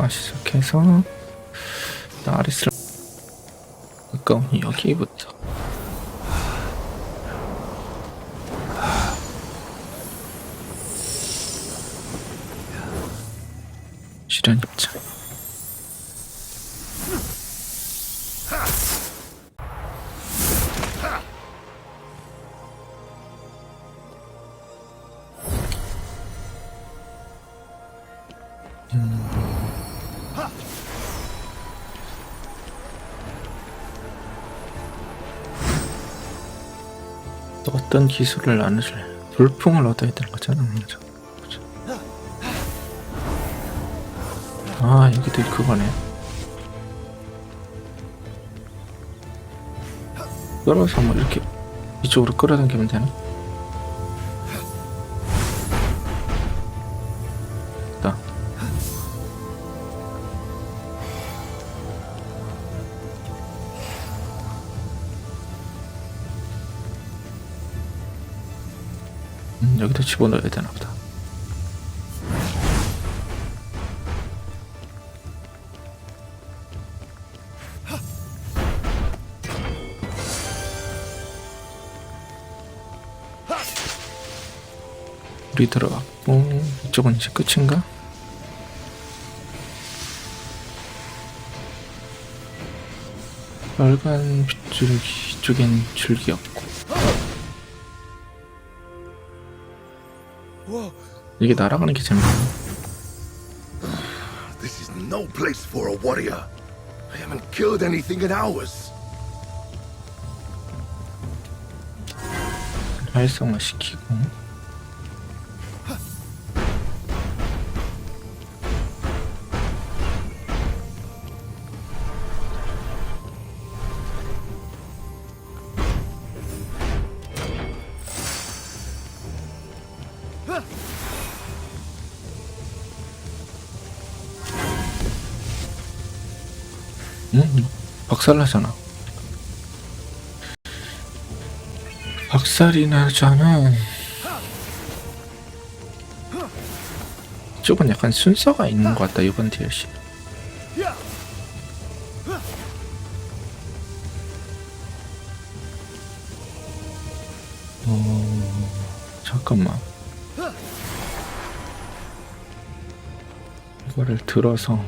여기부터 시작해서 나리스를 가까운 여기부터. 실현 입장. 또 어떤 기술을 나눌래? 돌풍을 얻어야 되는 거잖아. 맞아. 보자. 아 여기도 그거네. 끌어서 뭐 이렇게 이쪽으로 끌어당기면 되나? 됐다. 여기다 집어넣어야 되나 보다. 우리 들어갔고 이쪽은 이제 끝인가? 빨간 빗줄기 이쪽엔 줄기 없 이게 날아가는 게 재밌네 This is no place for a warrior. I haven't killed anything in hours. 활성화 시키고 응? 박살나잖아 박살이 나잖아. 이쪽은 약간 순서가 있는 것 같다 이번 DLC. 어 잠깐만. 이거를 들어서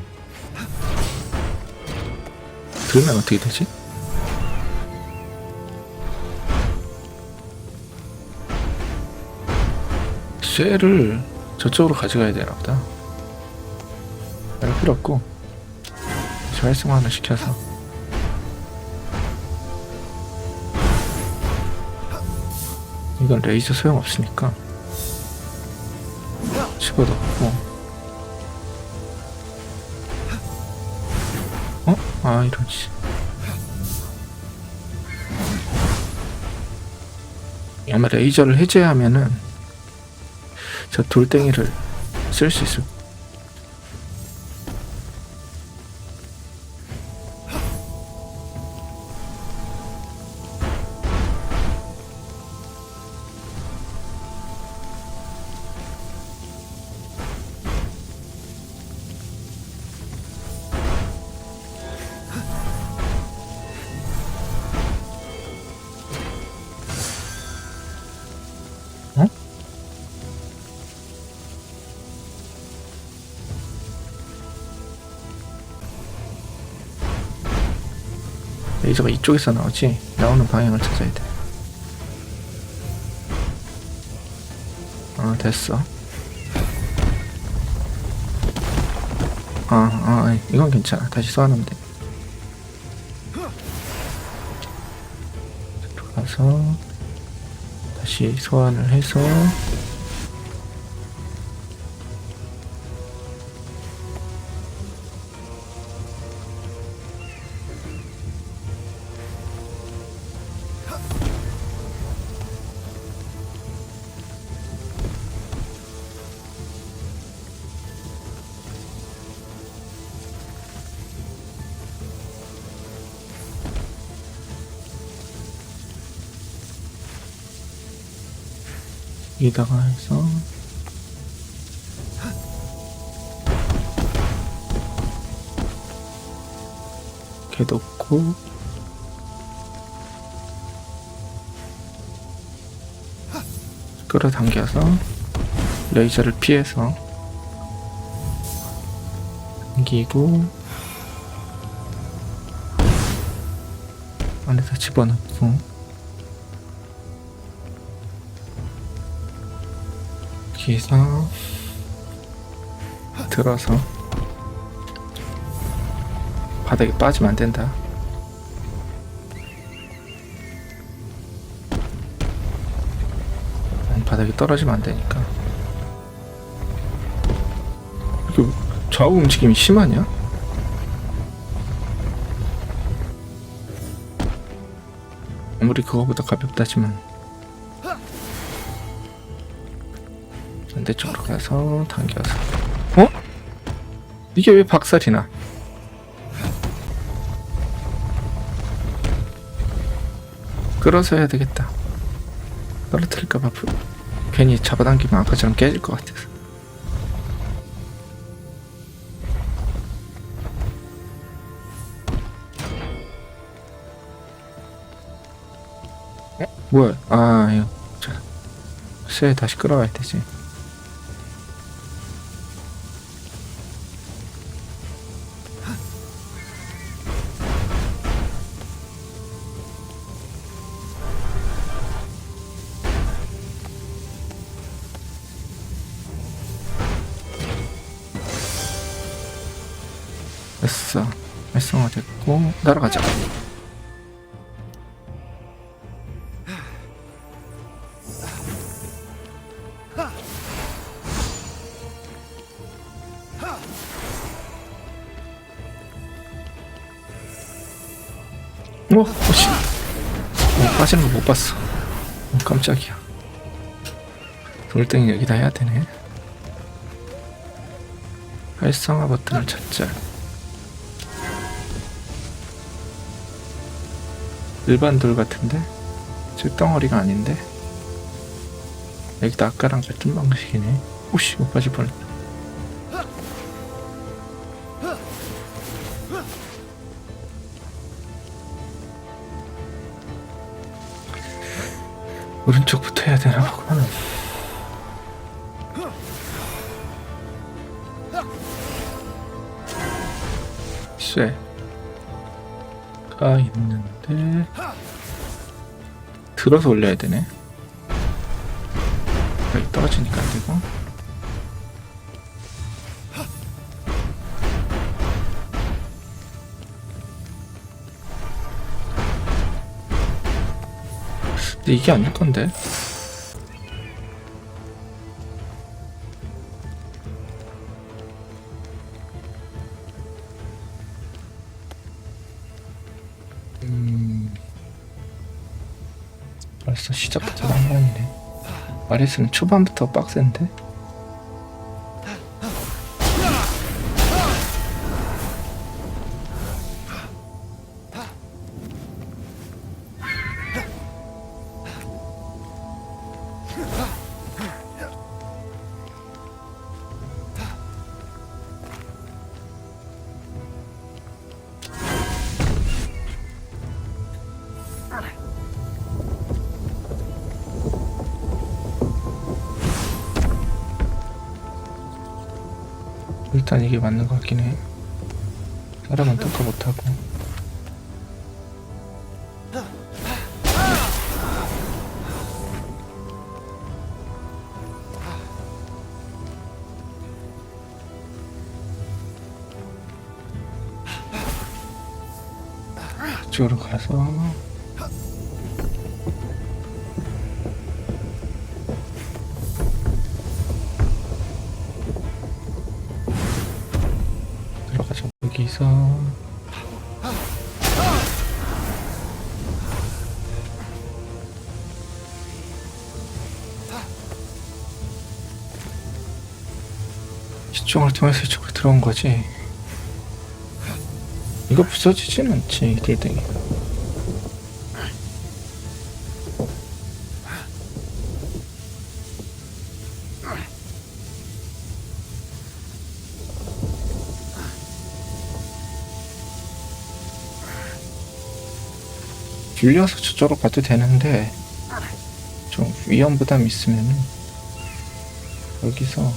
들면 어떻게 되지? 쇠를 저쪽으로 가져가야 되나 보다. 별 필요 없고 저 활성화 하나 시켜서 이건 레이저 소용 없으니까 집어넣고 어? 아씨 아마 레이저를 해제하면은 저 돌덩이를 쓸 수 있을 레이저가 이쪽에서 나오지 나오는 방향을 찾아야 돼. 아 됐어. 아, 아 이건 괜찮아. 다시 소환하면 돼. 들어가서 다시 소환을 해서 여기다가 해서. 이렇게 놓고. 끌어당겨서 레이저를 피해서 당기고 안에다 집어넣고 기서 들어서 바닥에 빠지면 안 된다. 바닥에 떨어지면 안 되니까. 이거 좌우 움직임이 심하냐? 아무리 그거보다 가볍다지만 반대쪽으로 가서 당겨서 어? 이게 왜 박살이 나? 끌어서 해야 되겠다. 떨어뜨릴까봐 부- 괜히 잡아당기면 아까처럼 깨질 것 같아서. 어? 뭐야? 아, 이거. 자, 쇠 다시 끌어와야 되지. 날아가자. 어, 어, 씨. 어, 빠지는 거 못 봤어. 어, 깜짝이야. 돌덩이 여기다 해야 되네. 활성화 버튼을 찾자. 일반 돌 같은데? 질덩어리가 아닌데? 여기도 아까랑 같은 방식이네. 오씨, 못 빠질 뻔했다. 오른쪽부터 해야 되나 보구나. 쇠 가 있는데 들어서 올려야 되네. 여기 떨어지니까 안 되고. 근데 이게 아닐 건데. 말했으면 초반부터 빡센데? 일단 이게 맞는 것 같긴 해. 사람은 똑같 못하고. 이쪽으로 가서 여기서? 시종을 통해서 이쪽으로 들어온 거지. 이거 부서지진 않지 돌덩이 굴려서 저쪽으로 가도 되는데 좀 위험 부담 있으면 여기서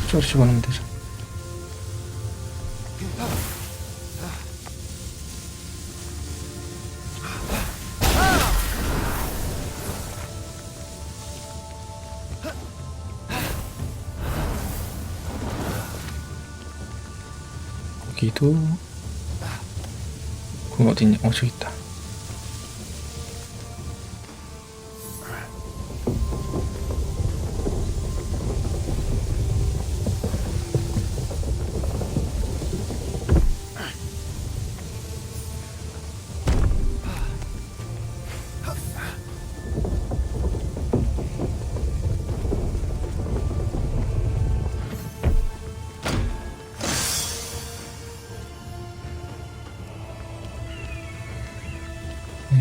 저쪽으로 집어넣으면 되죠. 여기도 그럼 어딨냐? 어 저기 있다.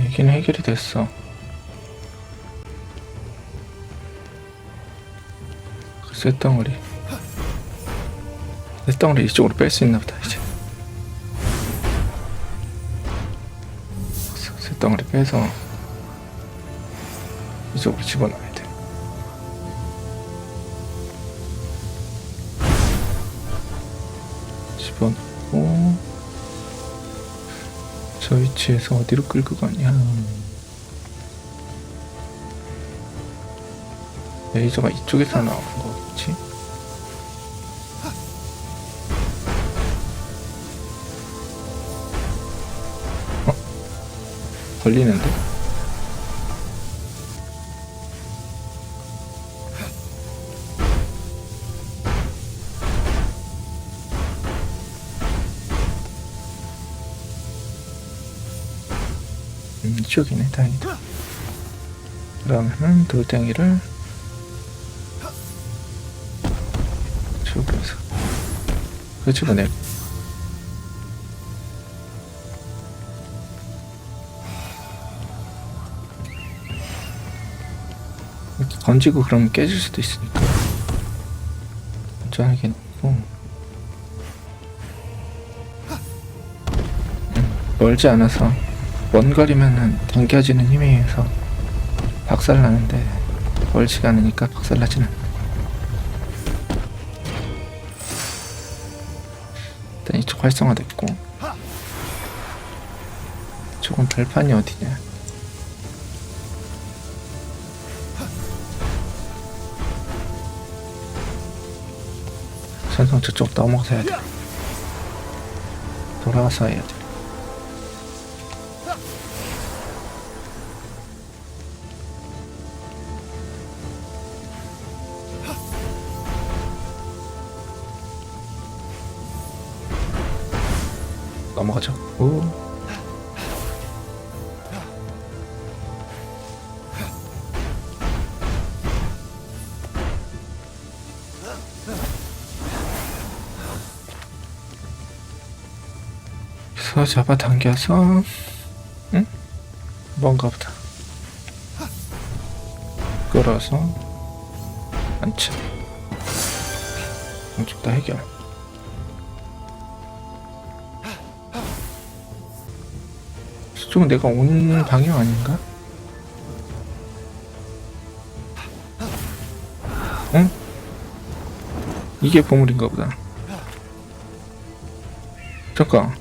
얘기는 해결이 됐어. 그 쇳덩어리. 쇳덩어리 이쪽으로 뺄 수 있나 보다, 이제. 쇳덩어리 빼서 이쪽으로 집어넣어야 돼. 집어넣고 저 위치에서 어디로 끌고 가냐 레이저가 이쪽에서 나오는 거겠지? 어? 걸리는데? 이쪽이네 다행이다 그러면은 돌덩이를 저기서. 그 집어내 이렇게 던지고 그러면 깨질 수도 있으니까. 놓고. 음, 멀지 않아서 먼 거리면은 당겨지는 힘에 의해서 박살 나는데 멀지가 않으니까 박살나진 않아. 일단 이쪽 활성화됐고. 이쪽은 발판이 어디냐? 선성 저쪽 넘어가서 해야 돼. 돌아와서 해야 돼 넘어가죠. 오. 잡아당겨서 응? 뭔가 보다 끌어서 안치 양쪽 다 해결 저쪽은 내가 오는 방향 아닌가? 응? 이게 보물인가 보다. 잠깐.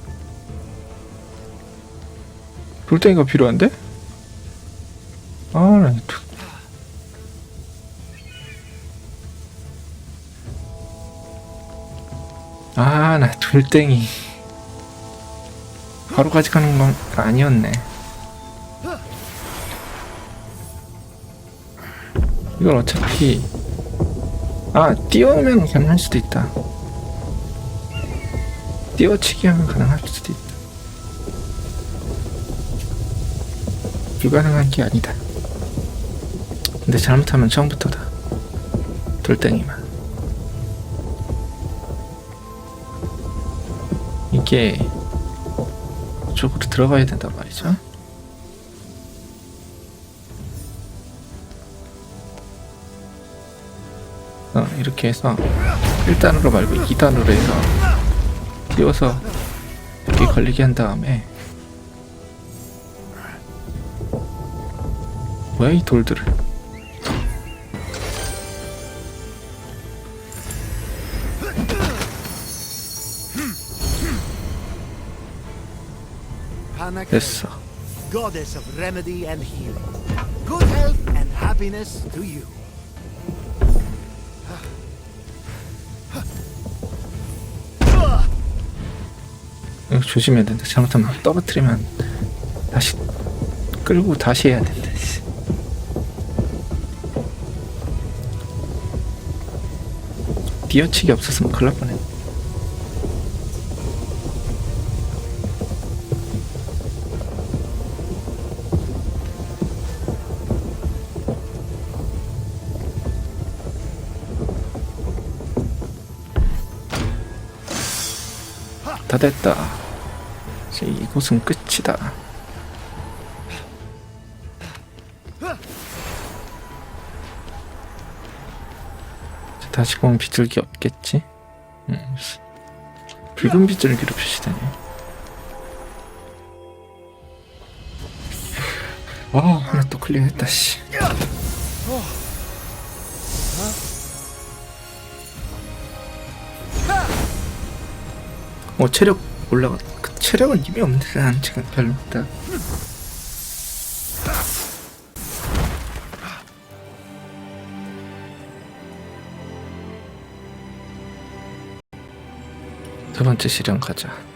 돌덩이가 필요한데? 아, 나 도... 아, 나 돌덩이. 바로 가져가는 건 아니었네. 이건 어차피 아 띄우면 가능할 수도 있다. 띄워치기 하면 가능할 수도 있다. 불가능한 게 아니다. 근데 잘못하면 처음부터다. 돌덩이만. 이게 쪽으로 들어가야 된단 말이죠. 어, 이렇게 해서 1단으로 말고 2단으로 해서 띄워서 여기 걸리게 한 다음에 뭐야 이 돌들을 됐어 goddess of remedy and healing. Good health and happiness to you. 이거 조심해야 된다 잘못하면 떨어뜨리면 다시 끌고 다시 해야 된다 씨. 비어치기 없었으면 큰일 날 뻔했네 됐다 이제 이곳은 끝이다 다시 보면 비둘기 없겠지? 음, 씨. 붉은 비둘기로 표시되네 아 하나 또 클리어했다 씨 어 체력 올라가 그 체력은 이미 없는데 난 지금 별로 없다 두 번째 시련 가자